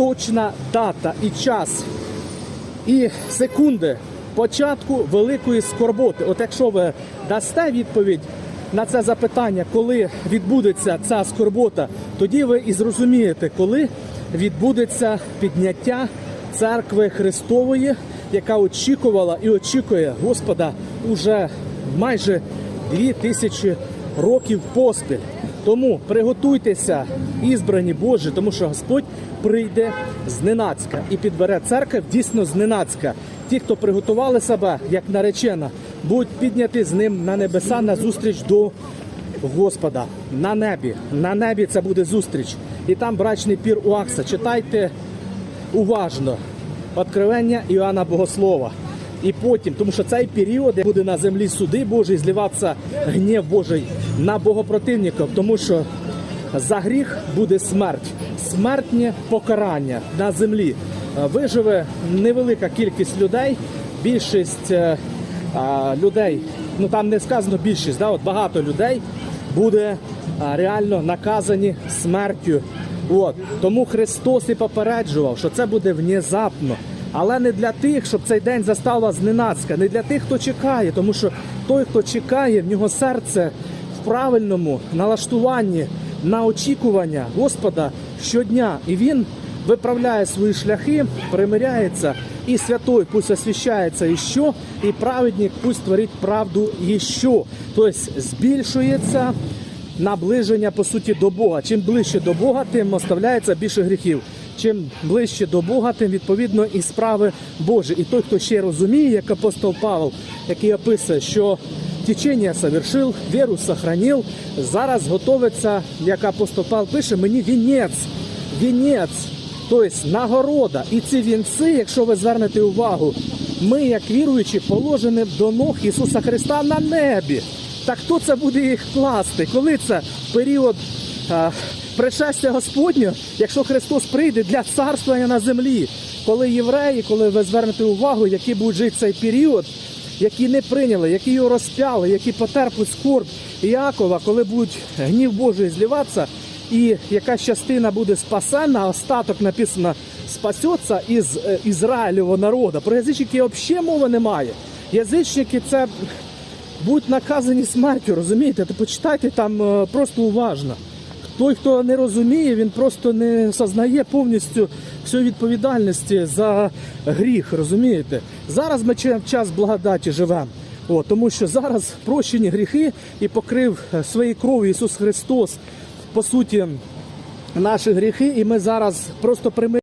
точна дата і час і секунди початку великої скорботи. От якщо ви дасте відповідь на це запитання, коли відбудеться ця скорбота, тоді ви і зрозумієте, коли відбудеться підняття церкви Христової, яка очікувала і очікує Господа уже майже дві тисячі років поспіль. Тому приготуйтеся, ізбрані Божі, тому що Господь прийде зненацька і підбере церкву дійсно зненацька. Ті, хто приготували себе як наречена, будуть підняті з ним на небеса на зустріч до Господа на небі. На небі це буде зустріч. І там брачний пір у Акса. Читайте уважно. Откровення Іоанна Богослова. І потім, тому що цей період де буде на землі суди Божий, зливатися гнів Божий на богопротивників, тому що за гріх буде смерть, смертнє покарання на землі. Е, Виживе невелика кількість людей, більшість е, а, людей, ну там не сказано більшість, да, от багато людей буде а, реально наказані смертю. От. Тому Христос і попереджував, що це буде внезапно. Але не для тих, щоб цей день застав зненацька, не для тих, хто чекає, тому що той, хто чекає, в нього серце в правильному налаштуванні на очікування Господа щодня. І він виправляє свої шляхи, примиряється, і святой пусть освящається і що, і праведник пусть творить правду і що. Тобто збільшується наближення по суті до Бога. Чим ближче до Бога, тим оставляється більше гріхів. Чим ближче до Бога, тим відповідно і справи Божі. І той, хто ще розуміє, як апостол Павел, який описує, що течення совершив, віру сохранив, зараз готовиться, як апостол Павел пише, мені вінець, вінець, тобто нагорода. І ці вінці, якщо ви звернете увагу, ми, як віруючі, положені до ног Ісуса Христа на небі. Так хто це буде їх класти? Коли це період пришестя Господнього, якщо Христос прийде для царствування на землі? Коли євреї, коли ви звернете увагу, які будуть жити цей період, які не прийняли, які його розп'яли, які потерпли скорб Іакова, коли будуть гнів Божий зліватися, і якась частина буде спасена, остаток написано спасеться із е, Ізраїлевого народу. Про язичників взагалі мови немає. Язичники це будуть наказані смертю, розумієте? То почитайте там е, просто уважно. Той, хто не розуміє, він просто не сознає повністю всю відповідальності за гріх, розумієте? Зараз ми час благодаті живемо. О, тому що зараз прощені гріхи і покрив е, своєю кров'ю Ісус Христос, по суті, наші гріхи, і ми зараз просто приймемо.